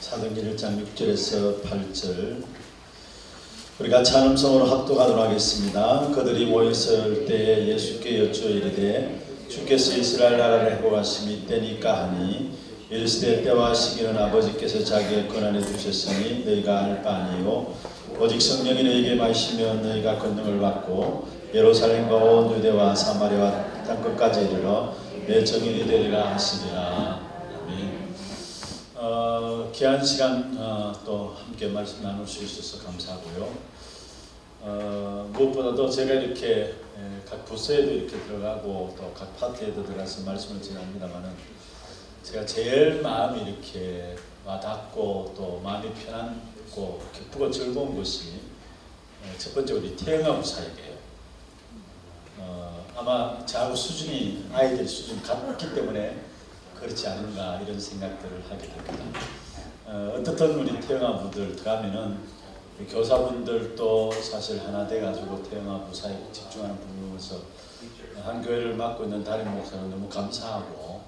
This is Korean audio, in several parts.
사도행전 1장 6절에서 8절 우리가 찬음성으로 합독하도록 하겠습니다. 그들이 모였을 때에 예수께 여쭈어 이르되 주께서 이스라엘 나라를 회복하심이 때니까 하니 이르시되 때와 시기는 아버지께서 자기의 권한에 두셨으니 너희가 알 바 아니요 오직 성령이 너희에게 마시며 너희가 권능을 받고 예루살렘과 온 유대와 사마리아와 땅 끝까지 이르러 내 정인이 되리라 하시니라 아멘. 어, 귀한 시간 어, 또 함께 말씀 나눌 수 있어서 감사하고요. 어, 무엇보다도 제가 이렇게 에, 각 부서에도 이렇게 들어가고 또 각 파트에도 들어가서 말씀을 전합니다만은 제가 제일 마음이 이렇게 와닿고 또 마음이 편안고 기쁘고 즐거운 것이 에, 첫 번째 우리 태영아부 사역이에요. 어, 아마 저하고 수준이 아이들 수준이 같기 때문에 그렇지 않은가 이런 생각들을 하게 됩니다. 어, 어떻든 우리 태영아부들 들어가면은 교사분들도 사실 하나 돼가지고 태영아부 사역에 집중하는 부분에서 한 교회를 맡고 있는 담임 목사는 너무 감사하고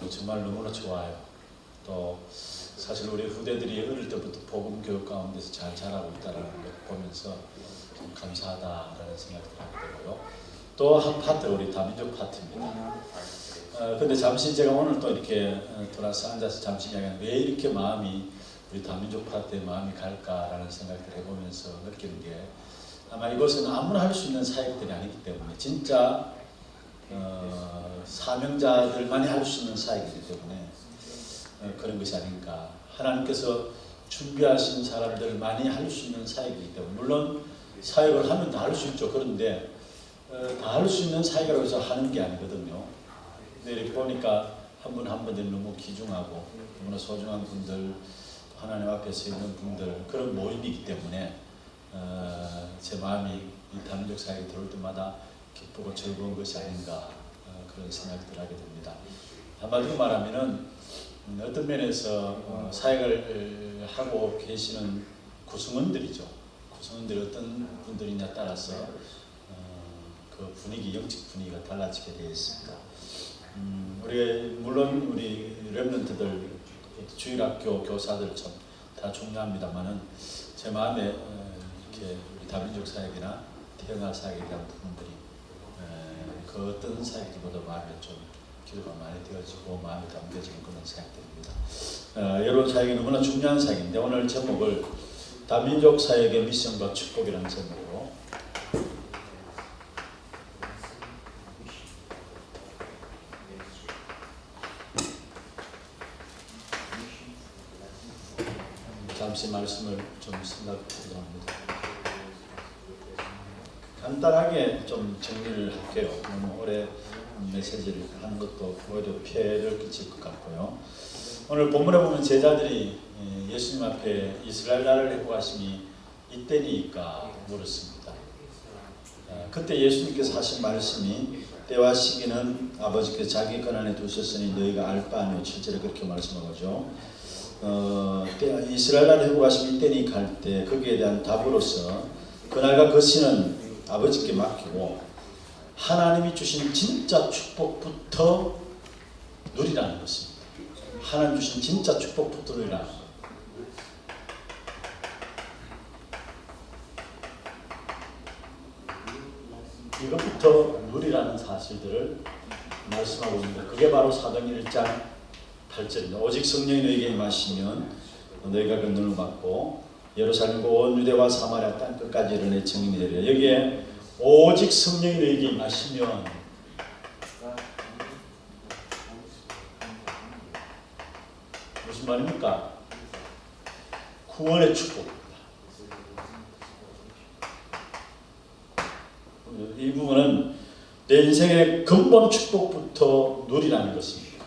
또 정말 너무나 좋아요. 또 사실 우리 후대들이 어릴 때부터 복음 교육 가운데서 잘 자라고 있다는 걸 보면서 좀 감사하다라는 생각을 하게 되고요. 또 한 파트 우리 다민족 파트입니다. 어, 근데 잠시 제가 오늘 또 이렇게 어, 돌아서 앉아서 잠시 이야기하는 왜 이렇게 마음이 우리 다민족 파트에 마음이 갈까라는 생각을 해보면서 느끼는 게 아마 이것은 아무나 할 수 있는 사역들이 아니기 때문에 진짜 어, 사명자들만이 할 수 있는 사역이기 때문에 어, 그런 것이 아닌가. 하나님께서 준비하신 사람들만이 할 수 있는 사역이기 때문에 물론 사역을 하면 다 할 수 있죠. 그런데 어, 다할 수 있는 사역이라고 해서 하는 게 아니거든요 이렇게 보니까 한 분 한 분들이 너무 귀중하고 너무나 소중한 분들 하나님 앞에 서 있는 분들 그런 모임이기 때문에 어, 제 마음이 이 단독 사역에 들어올 때마다 기쁘고 즐거운 것이 아닌가 어, 그런 생각들 하게 됩니다. 한마디로 말하면은 음, 어떤 면에서 어, 사역을 하고 계시는 구성원들이죠. 구성원들이 어떤 분들이냐 따라서 어, 그 분위기, 영적 분위기가 달라지게 되어 있습니다. 음, 우리 물론 우리 렘넌트들 주일학교 교사들 참 다 중요합니다만은 제 마음에 어, 이렇게 우리 다민족 사역이나 사역에 대한 부분들이 에, 그 어떤 사역들보다 마음에 좀 기도가 많이 되어지고 마음에 담겨지는 그런 사역들입니다. 어, 여러분 사역이 너무나 중요한 사역인데 오늘 제목을 다민족 사역의 미션과 축복이라는 제목으로 잠시 말씀을 좀 생각해보려 합니다. 간단하게 좀 정리를 할게요. 너무 오래 메시지를 하는 것도 오히려 피해를 끼칠 것 같고요. 오늘 본문에 보면 제자들이 예, 예수님 앞에 이스라엘 나라를 회복하심이 이때니까 물었습니다. 아, 그때 예수님께서 하신 말씀이 때와 시기는 아버지께서 자기 권한에 두셨으니 너희가 알 바 아니오. 실제로 그렇게 말씀하죠. 어, 때, 이스라엘 나라 회복하심이 이때니 갈때 거기에 대한 답으로서 그날과 그 시는 아버지께 맡기고 하나님이 주신 진짜 축복부터 누리라는 것입니다. 하나님 주신 진짜 축복부터 누리라는 것. 이것부터 누리라는 사실들을 말씀하고 있는데 그게 바로 사도행 1장 8절입니다. 오직 성령이 너희에게 임하시면 너희가 권능을 받고 예루살렘과 온 유대와 사마리아 땅 끝까지 이르내 증인이 되리라. 여기에 오직 성령이 너희에게 임하시면 무슨 말입니까? 구원의 축복입니다. 이 부분은 내 인생의 근본 축복부터 누리라는 것입니다.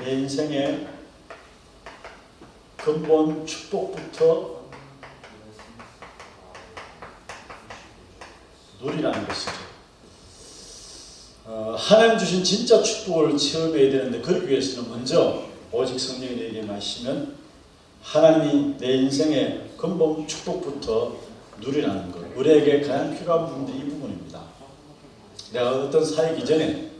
내 인생의 근본 축복부터 누리라는 것이죠. 어, 하나님 주신 진짜 축복을 체험해야 되는데 그러기 위해서는 먼저 오직 성령이 내게 마시면 하나님이 내 인생의 근본 축복부터 누리라는 것. 우리에게 가장 필요한 부분들이 이 부분입니다. 내가 어떤 사역 이전에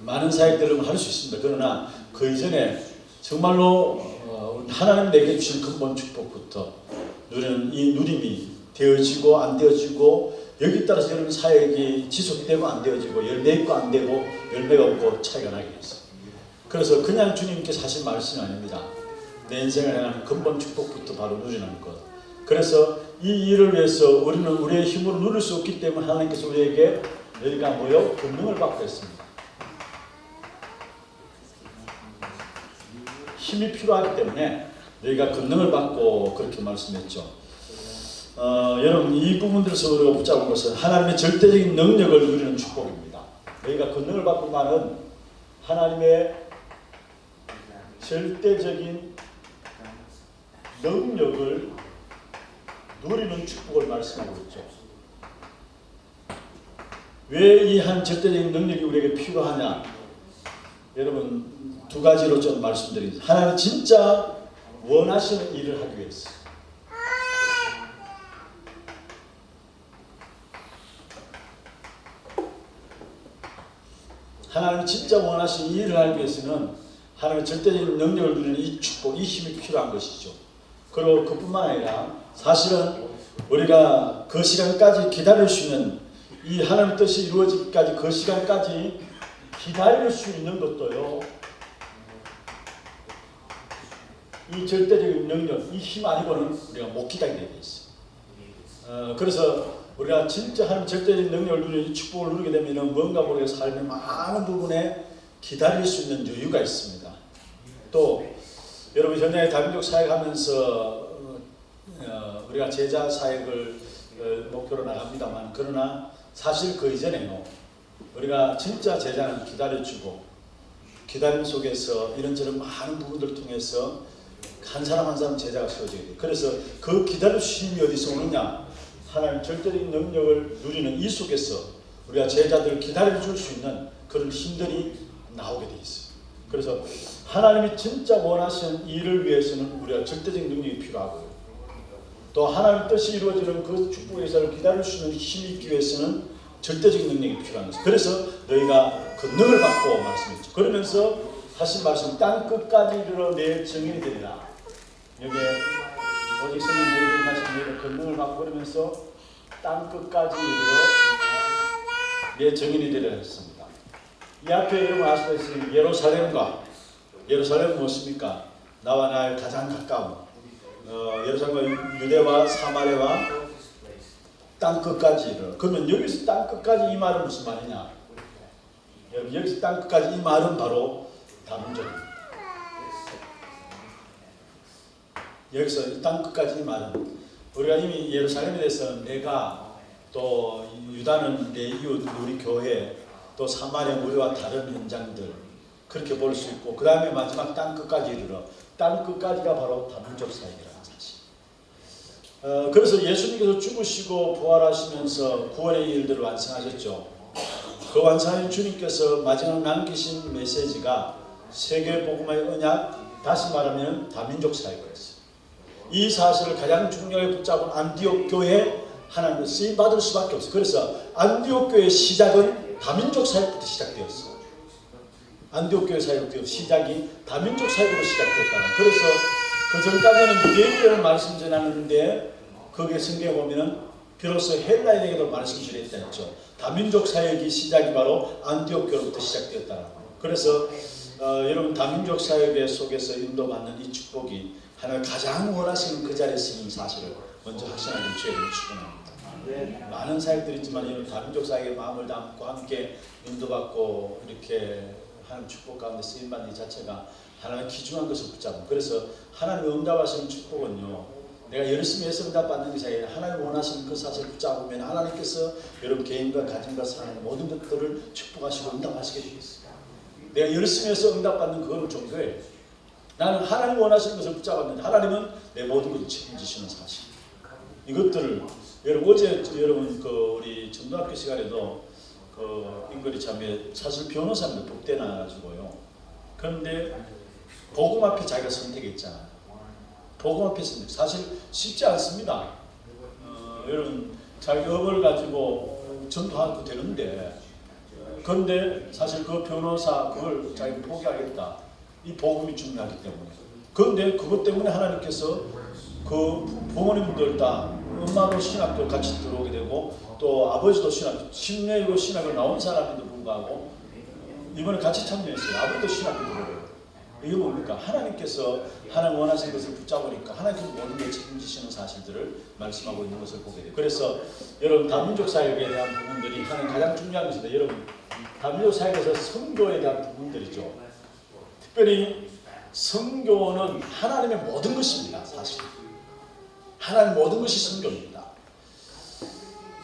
많은 사역들을 할 수 있습니다. 그러나 그 이전에 정말로 어, 하나님 내게 주신 근본 축복부터 누리는 이 누림이 되어지고 안 되어지고 여기 따라서 여러분 사역이 지속되고 안 되어지고 열매 있고 안 되고 열매가 없고 차이가 나게 됐어요. 그래서 그냥 주님께서 하신 말씀이 아닙니다. 내 인생을 향하는 근본 축복부터 바로 누리는 것. 그래서 이 일을 위해서 우리는 우리의 힘으로 누릴 수 없기 때문에 하나님께서 우리에게 너희가 뭐요? 권능을 받고 있습니다. 힘이 필요하기 때문에 너희가 권능을 받고 그렇게 말씀했죠. 어, 여러분 이 부분들에서 우리가 붙잡은 것은 하나님의 절대적인 능력을 누리는 축복입니다. 너희가 권능을 받고 말은 하나님의 절대적인 능력을 누리는 축복을 말씀하고 있죠. 왜 이 한 절대적인 능력이 우리에게 필요하냐? 여러분 두 가지로 좀 말씀드리겠습니다. 하나는 진짜 원하시는 일을 하기 위해서. 하나님 진짜 원하시는 일을 하기 위해서는 하나님의 절대적인 능력을 누리는 이 축복, 이 힘이 필요한 것이죠. 그리고 그뿐만 아니라 사실은 우리가 그 시간까지 기다릴 수 있는 이 하나님 뜻이 이루어지기까지 그 시간까지 기다릴 수 있는 것도요. 이 절대적인 능력, 이 힘 아니고는 우리가 못 기다리게 돼 있어요. 어, 그래서 우리가 진짜 하나님 절대적인 능력을 누리는 이 축복을 누리게 되면 뭔가 우리가 삶의 많은 부분에 기다릴 수 있는 여유가 있습니다. 또 여러분 현장에 다민족 사역하면서 어, 우리가 제자 사역을 어, 목표로 나갑니다만 그러나 사실 그 이전에요 우리가 진짜 제자는 기다려주고 기다림 속에서 이런저런 많은 부분들을 통해서 한 사람 한 사람 제자가 세워지게 돼요. 그래서 그 기다려주심이 어디서 오느냐 하나님 절대적인 능력을 누리는 이 속에서 우리가 제자들을 기다려줄 수 있는 그런 힘들이 나오게 돼 있어요. 그래서 하나님이 진짜 원하시는 일을 위해서는 우리가 절대적인 능력이 필요하고요. 또 하나님 뜻이 이루어지는 그 축복의 역사를 기다릴 수 있는 힘이 있기 위해서는 절대적인 능력이 필요한 것이죠. 그래서 너희가 그 능을 받고 말씀했죠. 그러면서 하신 말씀 땅 끝까지 이르러 내 증인이 되리라. 여기에 오직 성령들이 하신 너희가 그 능을 받고 그러면서 땅 끝까지 이르러 내 증인이 되리라 했습니다. 이 앞에 여러분 아시다시피 예루살렘과 예루살렘은 무엇입니까? 나와 나의 가장 가까운 어, 예루살렘과 유대와 사마리아와 땅 끝까지 이르러 그러면 여기서 땅 끝까지 이 말은 무슨 말이냐? 여기서 땅 끝까지 이 말은 바로 다문적입니다. 여기서 이땅 끝까지 이 말은 우리가 이미 예루살렘에 대해서 내가 또 유다는 내 이웃 우리 교회 또 사마리아 우리와 다른 현장들 그렇게 볼 수 있고 그 다음에 마지막 땅 끝까지 이르러 땅 끝까지가 바로 다문적 사역이라는 사실. 어, 그래서 예수님께서 죽으시고 부활하시면서 구원의 일들을 완성하셨죠. 그 완성하신 주님께서 마지막 남기신 메시지가 세계 복음의 언약, 다시 말하면 다민족 사역이었어요. 이 사실을 가장 중요하게 붙잡은 안디옥 교회 하나님을 쓰임 받을 수밖에 없어요. 그래서 안디옥 교회의 시작은 다민족 사역부터 시작되었어요. 안디옥 교회 사역부터 시작이 다민족 사역으로 시작됐다. 그래서 그 전까지는 유대인들을 말씀 전하는데 거기에 성경에 보면은 비로소 헬라인에게도 말씀 전했다 했죠. 다민족 사역이 시작이 바로 안디옥 교회부터 시작되었다는 거예요. 그래서 어, 여러분 다민족 사역의 속에서 인도받는 이 축복이 하나님 가장 원하시는 그 자리에 있는 사실을 먼저 확신하는 주의를 축원합니다. 많은 사역들이 있지만 이런 다민족 사역의 마음을 담고 함께 인도받고 이렇게 하나님 축복 가운데 쓰임 받는 이 자체가 하나님 귀중한 것을 붙잡고 그래서 하나님 응답하시는 축복은요. 내가 열심히 해서 응답받는 것이 아니라 하나님 원하시는 그 사실을 붙잡으면 하나님께서 여러분 개인과 가정과 사는 모든 것들을 축복하시고 응답하시게 되겠습니다. 내가 열심히 해서 응답받는 그거는 종교예요. 나는 하나님 원하시는 것을 붙잡았는데 하나님은 내 모든 것을 책임지시는 사실. 이것들을 여러분 어제 여러분 그 우리 전도학교 시간에도 그 인거리 참에 사실 변호사님들 복대 나가지고요. 그런데 복음 앞에 자기가 선택했잖아요. 복음 앞에 선택. 사실 쉽지 않습니다. 어, 여러분 자기 업을 가지고 전도하도 되는데 그런데 사실 그 변호사 그걸 자기 포기하겠다. 이 복음이 중요하기 때문에. 그런데 그것 때문에 하나님께서 그 부모님들 다 엄마도 신학교 같이 들어오게 되고 또 아버지도 신학, 신뢰로 신학을 나온 사람인데 불구하고 이번에 같이 참여했어요. 아버지도 신학교 들어오고. 이게 뭡니까? 하나님께서 하나님 원하시는 것을 붙잡으니까 하나님께서 모든 걸 책임지시는 사실들을 말씀하고 있는 것을 보게 돼요. 그래서 여러분 다민족 사역에 대한 부분들이 하는 가장 중요한 것입니다. 여러분 다민족 사역에서 선교에 대한 부분들이죠. 특별히 선교는 하나님의 모든 것입니다. 사실 하나님 모든 것이 선교입니다.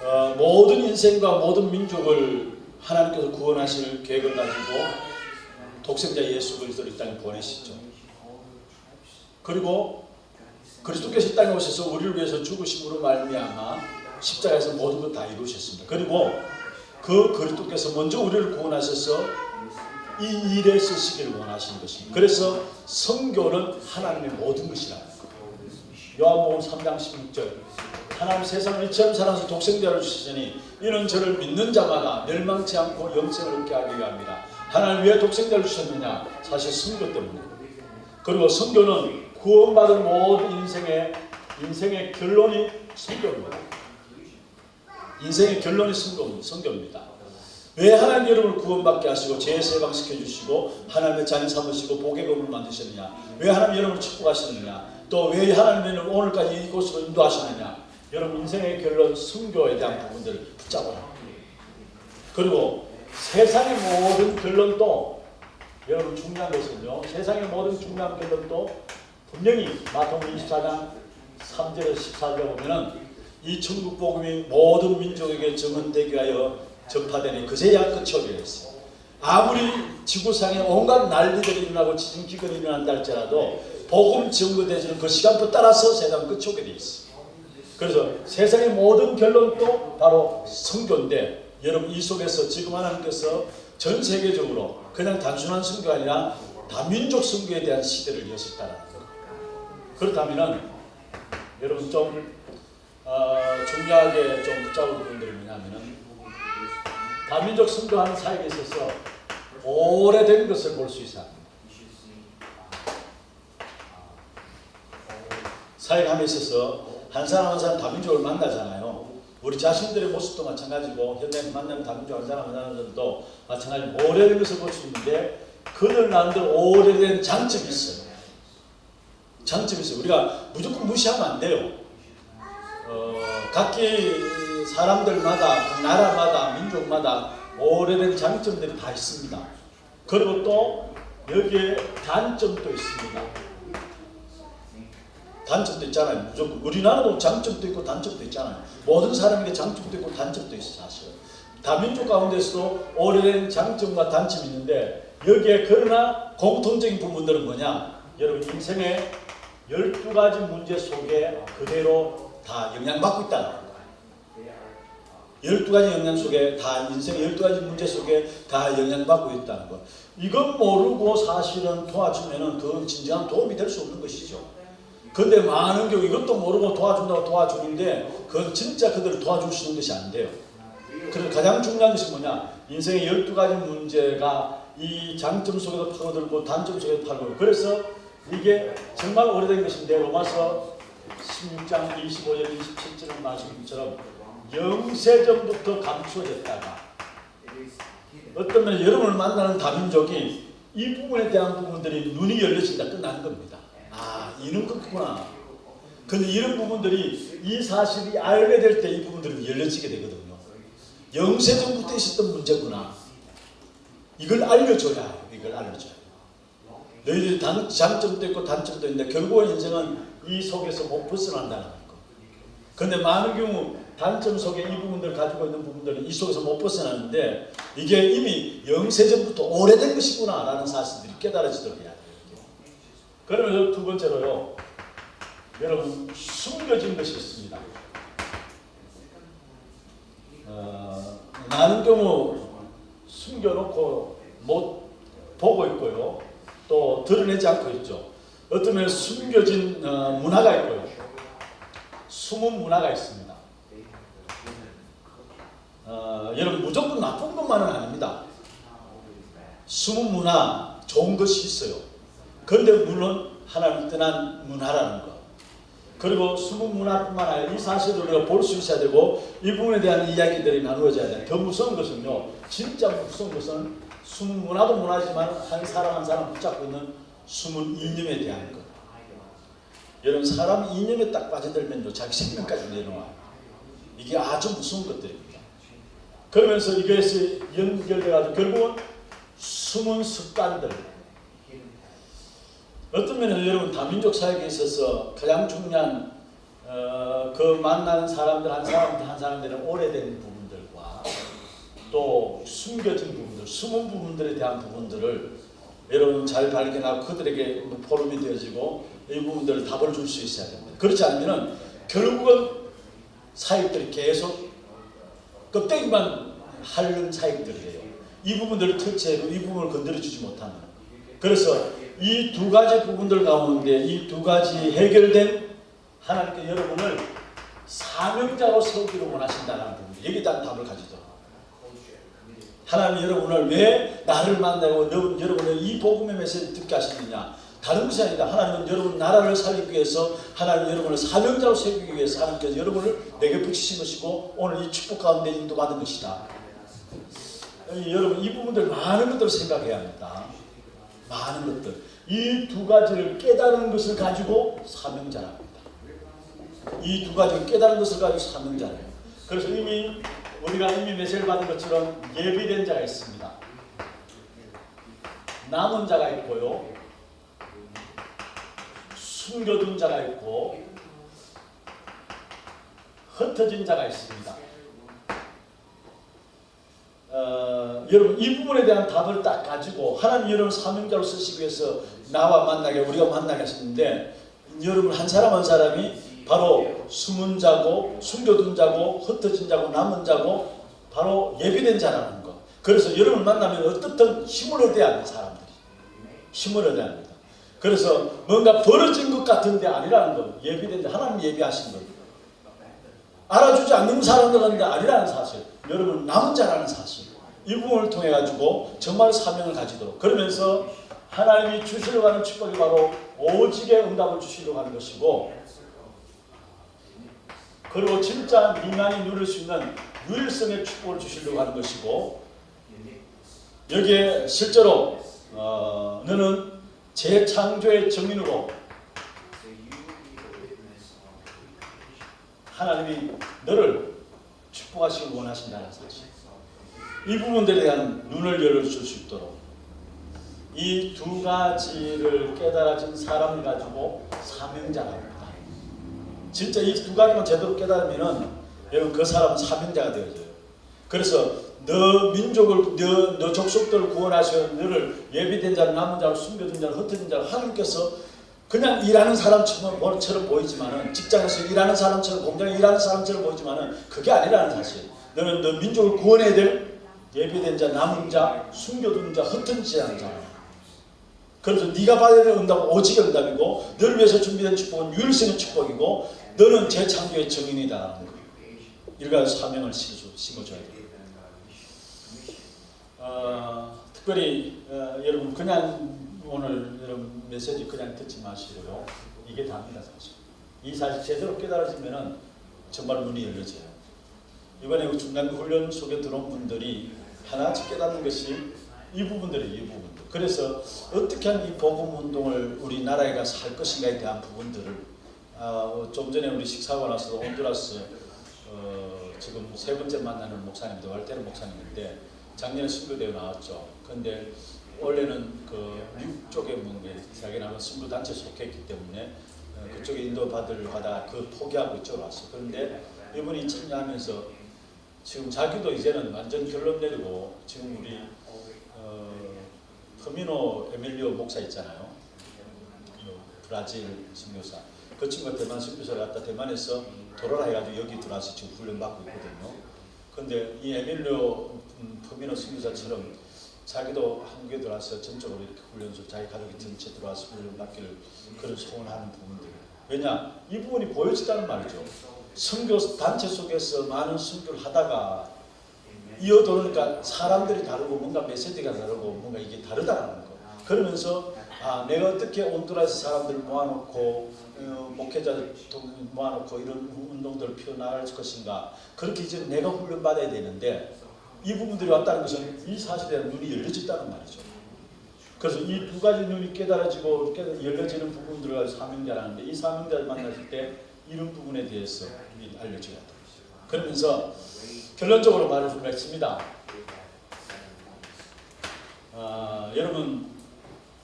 어, 모든 인생과 모든 민족을 하나님께서 구원하실 계획을 가지고 독생자 예수 그리스도를 이 땅에 보내시죠. 그리고 그리스도께서 이 땅에 오셔서 우리를 위해서 죽으심으로 말미암아 십자가에서 모든 것 다 이루셨습니다. 그리고 그 그리스도께서 먼저 우리를 구원하셔서 이 일에 쓰시기를 원하시는 것입니다. 그래서 성교는 하나님의 모든 거예요. 요한복음 3장 16절 하나님 세상을 이처럼 사랑하사 독생자를 주시니 이는 저를 믿는 자마다 멸망치 않고 영생을 얻게 하기 위함이라. 하나님 왜 독생자를 주셨느냐? 사실 성교 때문에. 그리고 성교는 구원받은 모든 인생의 인생의 결론이 성교입니다. 인생의 결론이 성교, 성교입니다. 왜 하나님 여러분을 구원받게 하시고 죄 세방시켜 주시고 하나님의 자녀 삼으시고 복의 검을 만드셨느냐? 왜 하나님 여러분을 축복하시느냐? 또 왜 하나님 여러분 오늘까지 이곳으로 인도하시느냐? 여러분 인생의 결론 성교에 대한 부분들을 붙잡아라. 그리고 세상의 모든 결론도 여러분 중요한 것은요. 세상의 모든 중요한 결론도 분명히 마태복음 24장 3절에서 14절에 보면은 이 천국 복음이 모든 민족에게 증언되게 하여 전파되니 그제야 끝이 했어요. 아무리 지구상에 온갖 난리들이 일어나고 지진 기근이 일어난다 할지라도 복음 증거되지는 그 시간표 따라서 세상 끝이 오게 돼 있어요. 그래서 세상의 모든 결론도 바로 성교인데 여러분 이 속에서 지금 하나님께서 전 세계적으로 그냥 단순한 성교가 아니라 다민족 성교에 대한 시대를 여셨다는 거예요. 그렇다면은 여러분 좀 어, 중요하게 좀 붙잡을 부분들이 뭐냐면은 다민족 선교하는 사역에 있어서 오래된 것을 볼 수 있어요. 사역함에 있어서 한 사람 한 사람 다민족을 만나잖아요. 우리 자신들의 모습도 마찬가지고 현대인 만나는 다민족 한 사람 한 사람들도 마찬가지로 오래된 것을 볼 수 있는데 그들 나름대 오래된 장점이 있어요. 장점이 있어요. 우리가 무조건 무시하면 안 돼요. 어, 각기 사람들마다 그 나라마다 민족마다 오래된 장점들이 다 있습니다. 그리고 또 여기에 단점도 있습니다. 단점도 있잖아요. 무조건 우리나라도 장점도 있고 단점도 있잖아요. 모든 사람에게 장점도 있고 단점도 있어 사실. 다민족 가운데서도 오래된 장점과 단점이 있는데 여기에 그러나 공통적인 부분들은 뭐냐? 여러분 인생의 12가지 문제 속에 그대로 다 영향받고 거예요. 12가지 영향 속에 다 인생의 12가지 문제 속에 다 영향받고 있다는 거. 이것 모르고 사실은 도와주면은 그건 진정한 도움이 될 수 없는 것이죠. 근데 많은 경우 이것도 모르고 도와준다고 도와주는데 그건 진짜 그들을 도와줄 수 있는 것이 안 돼요. 그래서 가장 중요한 것이 뭐냐? 인생의 12가지 문제가 이 장점 속에도 파고들고 단점 속에도 파고들고 그래서 이게 정말 오래된 것인데 로마서 16장 25절 27절의 말씀처럼 영세전부터 감추어졌다가 어떤 면 여러분을 만나는 다민족이 이 부분에 대한 부분들이 눈이 열려진다 끝나는 겁니다. 아 이런 거구나. 근데 이런 부분들이 이 사실이 알게 될 때 이 부분들이 열려지게 되거든요. 영세전부터 있었던 문제구나. 이걸 알려줘야. 이걸 알려줘야. 너희들이 단, 장점도 있고 단점도 있는데 결국은 인생은 이 속에서 못 벗어난다는 거. 근데 많은 경우 단점 속에 이 부분들을 가지고 있는 부분들은 이 속에서 못 벗어나는데 이게 이미 영세전부터 오래된 것이구나라는 사실들이 깨달아지도록 해야 돼요. 그러면 두 번째로요. 여러분 숨겨진 것이 있습니다. 어, 많은 경우 숨겨놓고 못 보고 있고요. 또 드러내지 않고 있죠. 어떤 면에 숨겨진 어, 문화가 있고요. 숨은 문화가 있습니다. 어, 여러분 무조건 나쁜 것만은 아닙니다. 숨은 문화 좋은 것이 있어요. 그런데 물론 하나님 떠난 문화라는 거. 그리고 숨은 문화뿐만 아니라 이 사실을 우리가 볼 수 있어야 되고 이 부분에 대한 이야기들이 나누어져야 돼. 더 무서운 것은요. 진짜 무서운 것은 숨은 문화도 문화지만 한 사람 한 사람 붙잡고 있는 숨은 이념에 대한 것. 여러분 사람 이념에 딱 빠져들면요 자기 생명까지 내놓아. 이게 아주 무서운 것들입니다. 그러면서 이것이 연결돼가지고 결국은 숨은 습관들. 어떤 면에서 여러분 다민족 사회에 있어서 가장 중요한 어, 그 만나는 사람들 한 사람들 한 사람들은 오래된 부분들과 또 숨겨진 부분들, 숨은 부분들에 대한 부분들을 여러분 잘 발견하고 그들에게 포럼이 되어지고 이 부분들을 답을 줄 수 있어야 됩니다. 그렇지 않으면 결국은 사역들이 계속 껍데기만 하는 사역들이에요. 이 부분들을 터치해도 이 부분을 건드려주지 못하는. 그래서 이 두 가지 부분들 가운데 이 두 가지 해결된 하나님께 여러분을 사명자로 세우기를 원하신다는 부분. 여기에 답을 가지도록. 하나님 여러분을 왜 나를 만나고 너, 여러분을 이 복음의 메시지를 듣게 하시느냐 다른 것이 아니다 하나님은 여러분 나라를 살리기 위해서 하나님 여러분을 사명자로 세우기 위해서 하나님께서 여러분을 내게 붙이신 것이고 오늘 이 축복 가운데 인도받은 것이다 이, 여러분 이 부분들 많은 것들을 생각해야 합니다 많은 것들 이 두 가지를 깨달은 것을 가지고 사명자랍니다 이 두 가지를 깨달은 것을 가지고 사명자래요 그래서 이미 우리가 이미 메시지를 받은 것처럼 예비된 자가 있습니다. 남은 자가 있고요. 숨겨둔 자가 있고 흩어진 자가 있습니다. 어, 여러분 이 부분에 대한 답을 딱 가지고 하나님 여러분 사명자로 쓰시기 위해서 나와 만나게 우리가 만나게 하셨는데 여러분 한 사람 한 사람이 바로 숨은 자고 숨겨둔 자고 흩어진 자고 남은 자고 바로 예비된 자라는 거. 그래서 여러분 만나면 어떻든 힘을 얻어야 하는 사람들이 힘을 얻어야 합니다. 그래서 뭔가 벌어진 것 같은 데 아니라는 거. 예비된 자 하나님 예비하신 거. 알아주지 않는 사람들은 아니라는 사실. 여러분 남은 자라는 사실. 이 부분을 통해 가지고 정말 사명을 가지도록 그러면서 하나님이 주시려고 하는 축복이 바로 오직의 응답을 주시려고 하는 것이고 그리고 진짜 민간이 누릴 수 있는 유일성의 축복을 주시려고 하는 것이고 여기에 실제로 어, 너는 재창조의 정인으로 하나님이 너를 축복하시길 원하신다는 사실 이 부분들에 대한 눈을 열어줄 수 있도록 이 두 가지를 깨달아진 사람 가지고 사명자랍니다. 진짜 이 두 가지만 제대로 깨달으면은 여러분 그 사람은 사명자가 되어져요. 그래서 너 민족을 너, 너 족속들을 구원하셔 너를 예비된 자를 남은 자를 숨겨둔 자를 흩어진 자를 하나님께서 그냥 일하는 사람처럼 처럼 보이지만은 직장에서 일하는 사람처럼 공장에 일하는 사람처럼 보이지만은 그게 아니라는 사실. 너는 너 민족을 구원해야 될 예비된 자, 남은 자, 숨겨둔 자, 흩어진 자는 그래서 네가 받아야 될 응답은 오직의 응답이고 너를 위해서 준비된 축복은 유일성의 축복이고 너는 재창조의 증인이다라는 거예요. 일가 사명을 심어줘야 돼요. 어, 특별히 어, 여러분 그냥 오늘 여러분 메시지 그냥 듣지 마시고요. 이게 답니다 사실. 이 사실 제대로 깨달아지면은 정말 눈이 열려져요. 이번에 그 중간 훈련 속에 들어온 분들이 하나씩 깨닫는 것이 이 부분들이 이 부분들. 그래서 어떻게 하면 이 복음 운동을 우리나라에 가서 할 것인가에 대한 부분들을 아, 좀 전에 우리 식사하고 나서 온두라스 어, 지금 세 번째 만나는 목사님도 wal테르 목사님인데 작년에 선교대회 나왔죠. 근데 원래는 그 미국 쪽에 뭔게 자기는 선교 단체 속했기 때문에 어, 그쪽에 인도 받을 하다 그 포기하고 이쪽으로 왔어. 그런데 이분이 참여하면서 지금 자기도 이제는 완전 결론 내리고 지금 우리 어, 터미노 에밀리오 목사 있잖아요. 그 브라질 선교사. 그 친구가 대만 선교사를 갔다 대만에서 돌아라 해가지고 여기 들어와서 지금 훈련 받고 있거든요. 근데 이 에밀리오 음, 터미노 선교사처럼 자기도 한국에 들어와서 전적으로 이렇게 훈련소 자기 가족이 전체 들어와서 훈련 받기를 그런 소원하는 부분들. 왜냐 이 부분이 보여지다는 말이죠. 선교 단체 속에서 많은 선교를 하다가 이어도니까 사람들이 다르고 뭔가 메시지가 다르고 뭔가 이게 다르다는 거. 그러면서 아 내가 어떻게 온두라스 사람들 모아놓고 어, 목회자들 동- 모아놓고 이런 운동들을 펴나갈 것인가 그렇게 이제 내가 훈련받아야 되는데 이 부분들이 왔다는 것은 이 사실에 눈이 열려졌다는 말이죠. 그래서 이 두 가지 눈이 깨달아지고 깨달- 열려지는 부분들을 사명자라는데 이 사명자를 만났을 때 이런 부분에 대해서 알려줘야 돼. 그러면서 결론적으로 말을 좀 했습니다. 아, 여러분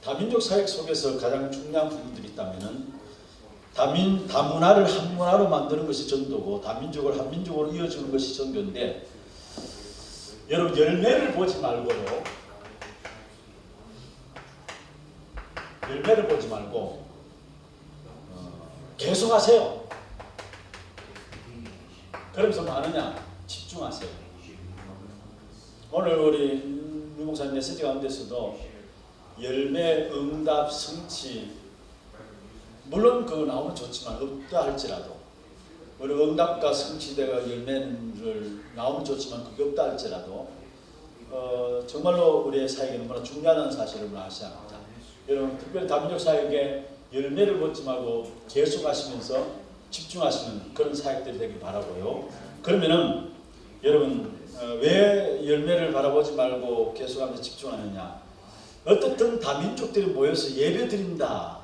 다민족 사역 속에서 가장 중요한 부분들이 있다면은 다민 다문화를 한 문화로 만드는 것이 전도고 다민족을 한 민족으로 이어주는 것이 전도인데 여러분 열매를 보지 말고요 열매를 보지 말고 어, 계속 하세요. 그러면서 뭐 하느냐 집중하세요. 오늘 우리 유 목사님 메시지 가운데서도 열매, 응답, 성취 물론 그거 나오면 좋지만 없다 할지라도 우리 응답과 성취대가 열매를 나오면 좋지만 그게 없다 할지라도 어, 정말로 우리의 사역이 너무나 중요하다는 사실을 아셔야 합니다. 여러분 특별히 다민족 사역에 열매를 보지 말고 계속하시면서 집중하시는 그런 사역들이 되길 바라고요. 그러면은 여러분 어, 왜 열매를 바라보지 말고 계속하면서 집중하느냐? 어떻든 다 민족들이 모여서 예배 드린다.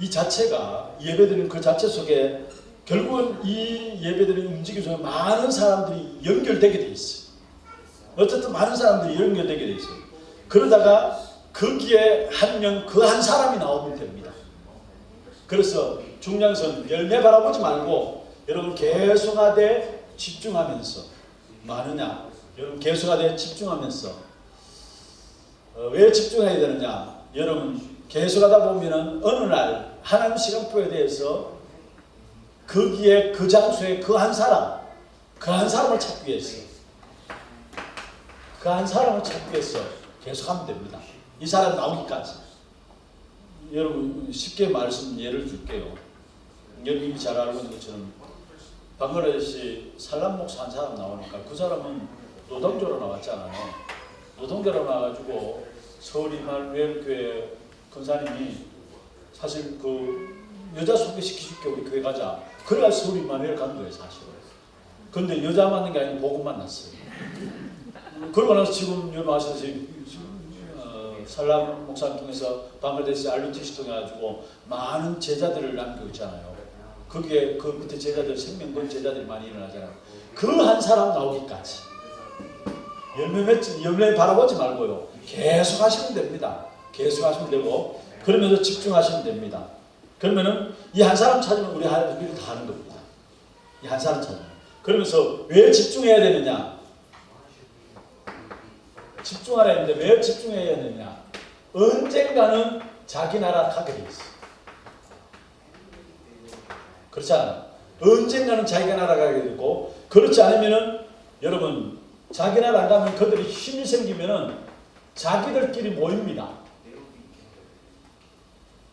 이 자체가 예배 드리는 그 자체 속에 결국은 이 예배 드리는 움직임 속에 많은 사람들이 연결되게 돼 있어요. 어쨌든 많은 사람들이 연결되게 돼 있어요. 그러다가 거기에 한 명 그 한 사람이 나오면 됩니다. 그래서 것은 열매 바라보지 말고 여러분 계속하되 집중하면서 많으냐 여러분 계속하되 집중하면서 어, 왜 집중해야 되느냐 여러분 계속하다 보면은 어느 날 하나님 시간표에 대해서 거기에 그 장소에 그 한 사람 그 한 사람을 찾기 위해서 그 한 사람을 찾기 위해서 계속하면 됩니다. 이 사람 나오기까지. 여러분 쉽게 말씀 예를 줄게요. 여러분이 잘 알고 있는 것처럼 방글라데시 살람 목사 한 사람 나오니까 그 사람은 노동조로 나왔잖아요. 노동조로 나와가지고 서울 이마누엘 교회 권사님이 사실 그 여자 소개시켜줄게 우리 교회 가자. 그래야 서울 이마누엘 간 거예요 사실은. 근데 여자 만난 게 아니고 복음 만났어요. 그러고 나서 지금 여러분 아시다시피 어, 살람 목사님 통해서 방글라데시 알루티시 통해 가지고 많은 제자들을 남기고 있잖아요. 거기에 그 밑에 제자들 생명 건 제자들이 많이 일어나잖아요. 그 한 사람 나오기까지 열매 맺지 열매 바라보지 말고요. 계속 하시면 됩니다. 계속 하시면 되고 그러면서 집중하시면 됩니다. 그러면은 이 한 사람 찾으면 우리 할 일을 다 하는 겁니다. 이 한 사람 찾으면 그러면서 왜 집중해야 되느냐? 집중하라 했는데 왜 집중해야 되느냐? 언젠가는 자기 나라 가게 돼 있어. 그렇지 않아요? 언젠가는 자기가 나라 가게 되고 그렇지 않으면은 여러분 자기 나라 안 가면 그들이 힘이 생기면은 자기들끼리 모입니다.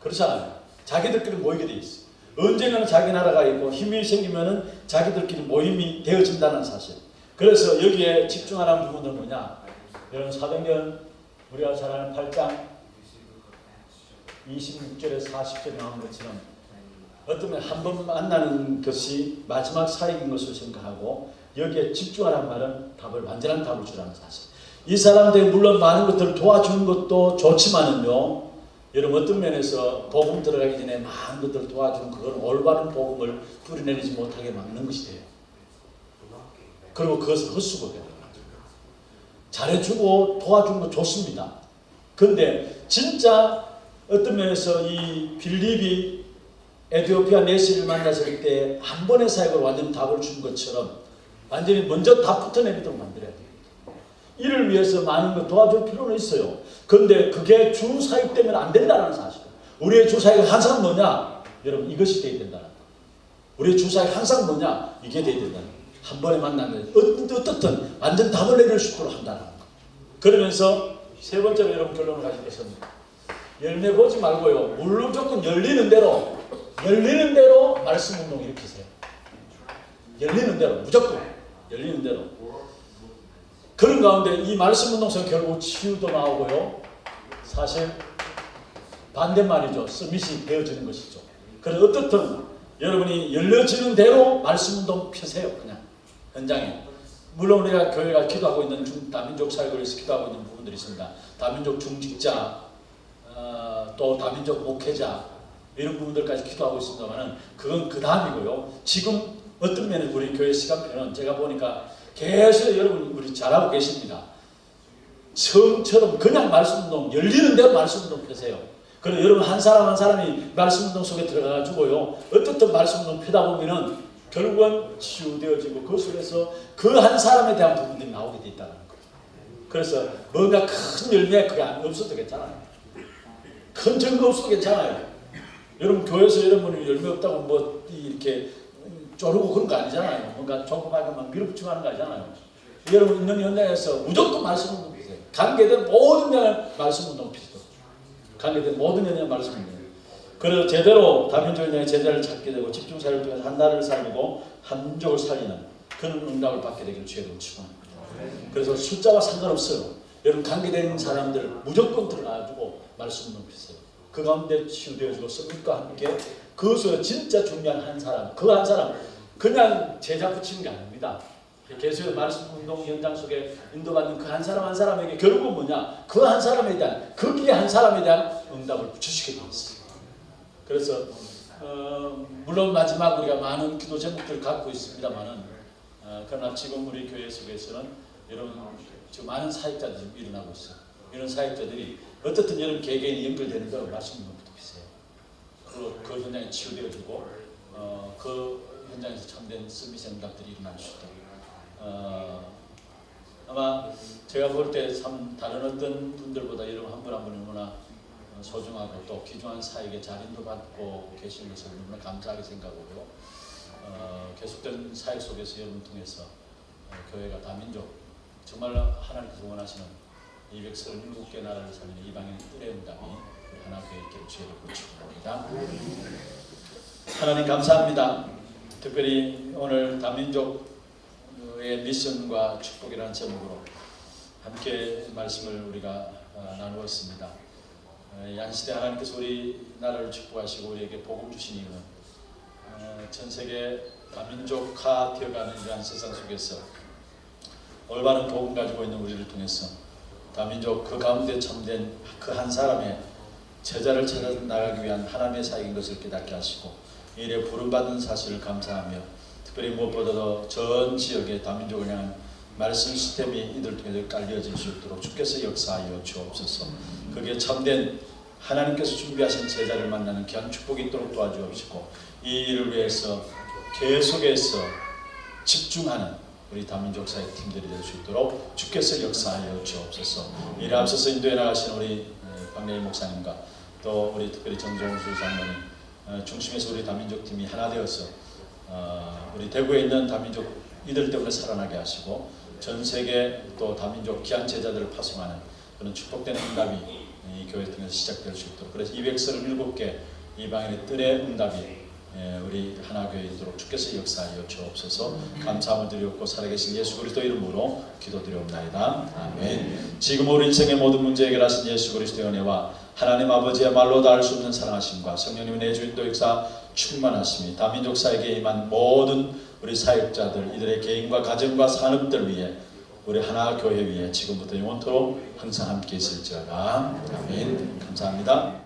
그렇지 않아요? 자기들끼리 모이게 돼 있어. 언젠가는 자기 나라가 있고 힘이 생기면은 자기들끼리 모임이 되어진다는 사실. 그래서 여기에 집중하라는 부분은 뭐냐? 여러분 사도행전 우리가 잘 아는 8장 26절에 40절에 나온 것처럼 어쩌면 한 번 만나는 것이 마지막 사역인 것을 생각하고 여기에 집중하라는 말은 답을 완전한 답을 주라는 사실. 이 사람들이 물론 많은 것들을 도와주는 것도 좋지만은요. 여러분 어떤 면에서 복음 들어가기 전에 많은 것들을 도와주는 그건 올바른 복음을 뿌리내리지 못하게 막는 것이 돼요. 그리고 그것을 헛수고게 돼요. 잘해주고 도와주는 거 좋습니다. 근데 진짜 어떤 면에서 이 빌립이 에티오피아 내시를 만났을 때 한 번의 사역을 완전 답을 준 것처럼 완전히 먼저 다 붙어내도록 만들어야 돼요. 이를 위해서 많은 걸 도와줄 필요는 있어요. 그런데 그게 주 사역 때문에 안 된다는 사실. 우리의 주 사역은 항상 뭐냐? 여러분 이것이 돼야 된다는 거. 우리의 주 사역 항상 뭐냐? 이게 돼야 된다는 거. 한 번에 만나면 어떻든 완전 답을 내릴 수 있도록 한다는 거. 그러면서 세 번째로 여러분 결론을 것은 열매 보지 말고요. 무조건 열리는 대로 열리는 대로 말씀 운동 일으키세요. 열리는 대로 무조건 열리는 대로. 그런 가운데 이 말씀 운동선 결국 치유도 나오고요. 사실 반대말이죠. 서밋이 되어지는 것이죠. 그래서 어떻든 여러분이 열려지는 대로 말씀 운동 펴세요. 그냥 현장에. 물론 우리가 교회가 기도하고 있는 중, 다민족 사역을 위해서 기도하고 있는 부분들이 있습니다. 다민족 중직자, 어, 또 다민족 목회자 이런 부분들까지 기도하고 있습니다만은 그건 그 다음이고요. 지금 어떤 면에 우리 교회 시간표는 제가 보니까 계속 여러분 우리 잘하고 계십니다. 처음처럼 그냥 말씀 운동 열리는 대로 말씀 운동 펴세요. 그리고 여러분 한 사람 한 사람이 말씀 운동 속에 들어가가지고요. 어떻든 말씀 운동 펴다 보면은 결국은 치유되어지고 그 속에서 그 한 사람에 대한 부분들이 나오게 돼 있다는 거예요. 그래서 뭔가 큰 열매 그게 안 없어도 괜찮아요. 큰 증거 없어도 괜찮아요. 여러분 교회에서 여러분이 열매 없다고 뭐 이렇게 쪼르고 그런 거 아니잖아요. 막 밀어붙이고 하는 거 아니잖아요. 여러분 있는 현장에서 무조건 말씀 운동 피세요. 관계된 모든 면을 말씀 운동 피세요. 관계된 모든 면을 말씀 운동. 그래서 제대로 현장의 제자를 찾게 되고 집중사를 통해서 한 나라를 살리고 한 민족을 살리는 그런 응답을 받게 되기를 이름으로 축원합니다. 그래서 숫자와 상관없어요. 여러분 관계된 사람들 무조건 들어가가지고 말씀 피세요. 그 가운데 치유되어지고 성립과 함께 그 속에 진짜 중요한 한 사람, 그 한 사람 그냥 제자 붙이는 게 아닙니다. 계속 말씀 운동 현장 속에 인도받는 그 한 사람 한 사람에게 결국은 뭐냐? 그 한 사람에 대한 거기에 한 사람에 대한 응답을 되어 있어요. 그래서 어, 물론 마지막 우리가 많은 기도 제목들을 갖고 있습니다만은 어, 그러나 지금 우리 교회 속에서는 이런 지금 많은 사역자들이 일어나고 있어요. 이런 사역자들이 어떻든 여러분 개개인이 연결되는 걸 말씀 것부터 비세요. 그리고 그 현장에 치유되어지고 어, 그 현장에서 참된 서비스 응답들이 일어날 수 있도록 어, 아마 제가 볼 때 참 다른 어떤 분들보다 여러분 한 분 한 분이 너무나 어, 소중하고 또 귀중한 사역에 자린도 받고 계신 것을 너무나 감사하게 생각하고요. 어, 계속된 사역 속에서 여러분 통해서 어, 교회가 다민족 정말 하나님께서 원하시는 237개 나라를 살리는 응답이 우리 하나님께 있기를 주의를 구축합니다. 하나님 감사합니다. 특별히 오늘 다민족의 미션과 축복이라는 제목으로 함께 말씀을 우리가 어, 나누었습니다. 어, 양시대 하나님께서 우리 나라를 축복하시고 우리에게 복음 주신 이유는 어, 전 세계 다민족화 되어가는 이러한 세상 속에서 올바른 복음 가지고 있는 우리를 통해서 다민족 그 가운데 참된 그 한 사람의 제자를 찾아 나가기 위한 하나님의 사역인 것을 깨닫게 하시고 이 일에 부름받은 사실을 감사하며 특별히 무엇보다도 전 지역의 다민족을 향한 말씀 시스템이 이들 통해서 깔려질 수 있도록 주께서 역사하여 주옵소서. 그게 참된 하나님께서 준비하신 제자를 만나는 귀한 축복이 있도록 도와주옵시고 이 일을 위해서 계속해서 집중하는 우리 다민족 사회 팀들이 될 수 있도록 주께서 역사하여 주옵소서. 이를 앞서서 인도해 나가신 우리 박래일 목사님과 또 우리 특별히 정정수 장로님 어, 중심에서 우리 다민족 팀이 하나 되어서 어, 우리 대구에 있는 다민족 이들 때문에 살아나게 하시고 전 세계 또 다민족 귀한 제자들을 파송하는 그런 축복된 응답이 이 교회 통해서 시작될 수 있도록 그래서 237개 이방인의 뜰의 응답이 예, 우리 하나교회 있도록 주께서 역사하여 주옵소서 감사함을 드리옵고 살아계신 예수 그리스도 이름으로 기도드리옵나이다. 아멘. 지금 우리 인생의 모든 문제 해결하신 예수 그리스도의 은혜와 하나님 아버지의 말로 닿을 수 없는 사랑하심과 성령님의 내주인도 역사 충만하심이 다민족 사역에 임한 모든 우리 사역자들 이들의 개인과 가정과 산업들 위해 우리 하나 교회 위에 지금부터 영원토록 항상 함께 있을지어다. 아멘. 감사합니다